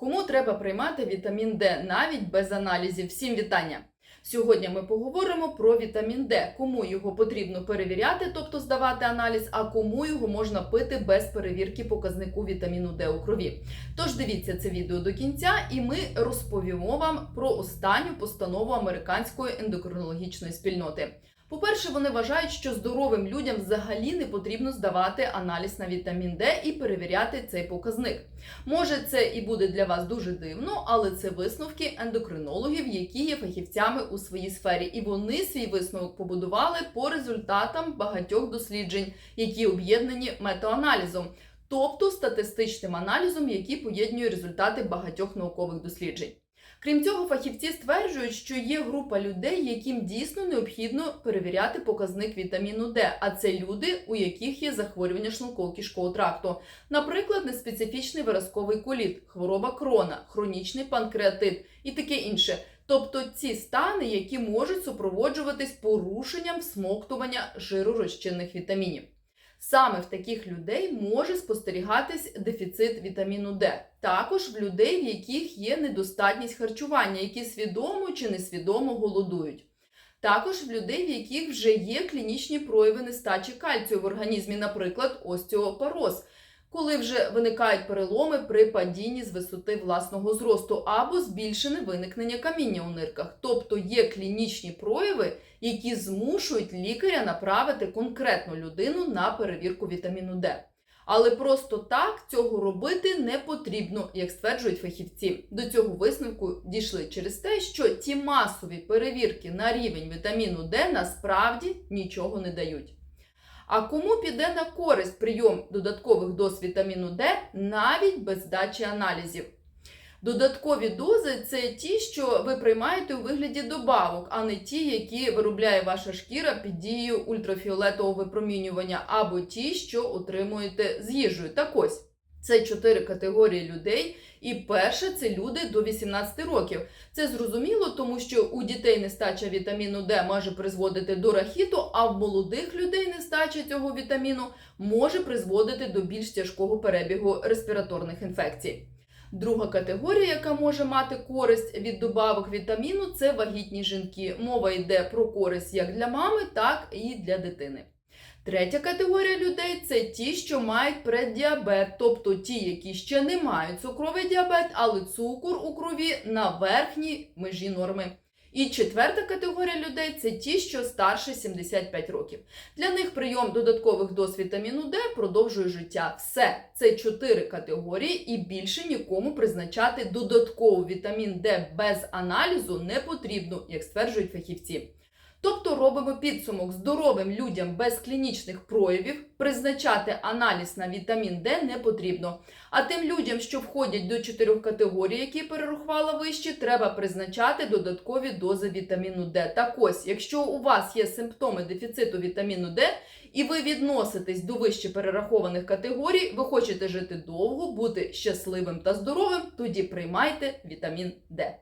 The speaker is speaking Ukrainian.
Кому треба приймати вітамін Д навіть без аналізів? Всім вітання! Сьогодні ми поговоримо про вітамін Д, кому його потрібно перевіряти, тобто здавати аналіз, а кому його можна пити без перевірки показнику вітаміну Д у крові. Тож дивіться це відео до кінця, і ми розповімо вам про останню постанову американської ендокринологічної спільноти. По-перше, вони вважають, що здоровим людям взагалі не потрібно здавати аналіз на вітамін Д і перевіряти цей показник. Може, це і буде для вас дуже дивно, але це висновки ендокринологів, які є фахівцями у своїй сфері, і вони свій висновок побудували по результатам багатьох досліджень, які об'єднані метааналізом, тобто статистичним аналізом, який поєднує результати багатьох наукових досліджень. Крім цього, фахівці стверджують, що є група людей, яким дійсно необхідно перевіряти показник вітаміну Д, а це люди, у яких є захворювання шлунково-кишкового тракту, наприклад, неспецифічний виразковий коліт, хвороба крона, хронічний панкреатит і таке інше. Тобто ці стани, які можуть супроводжуватись порушенням всмоктування жиророзчинних вітамінів. Саме в таких людей може спостерігатись дефіцит вітаміну Д. Також в людей, в яких є недостатність харчування, які свідомо чи несвідомо голодують. Також в людей, в яких вже є клінічні прояви нестачі кальцію в організмі, наприклад, остеопороз, коли вже виникають переломи при падінні з висоти власного зросту або збільшене виникнення каміння у нирках. Тобто є клінічні прояви, які змушують лікаря направити конкретну людину на перевірку вітаміну Д. Але просто так цього робити не потрібно, як стверджують фахівці. До цього висновку дійшли через те, що ті масові перевірки на рівень вітаміну Д насправді нічого не дають. А кому піде на користь прийом додаткових доз вітаміну Д навіть без здачі аналізів? Додаткові дози це ті, що ви приймаєте у вигляді добавок, а не ті, які виробляє ваша шкіра під дією ультрафіолетового випромінювання, або ті, що отримуєте з їжею. Так ось це чотири категорії людей. І перше це люди до 18 років. Це зрозуміло, тому що у дітей нестача вітаміну Д може призводити до рахіту, а в молодих людей нестача цього вітаміну може призводити до більш тяжкого перебігу респіраторних інфекцій. Друга категорія, яка може мати користь від добавок вітаміну, це вагітні жінки. Мова йде про користь як для мами, так і для дитини. Третя категорія людей це ті, що мають преддіабет, тобто ті, які ще не мають цукровий діабет, але цукор у крові на верхній межі норми. І четверта категорія людей це ті, що старше 75 років. Для них прийом додаткових доз вітаміну Д продовжує життя. Все це чотири категорії, і більше нікому призначати додатковий вітамін Д без аналізу не потрібно, як стверджують фахівці. Тобто робимо підсумок здоровим людям без клінічних проявів, призначати аналіз на вітамін Д не потрібно. А тим людям, що входять до чотирьох категорій, які перерахувала вище, треба призначати додаткові дози вітаміну Д. Так ось, якщо у вас є симптоми дефіциту вітаміну Д, і ви відноситесь до вище перерахованих категорій, ви хочете жити довго, бути щасливим та здоровим, тоді приймайте вітамін Д.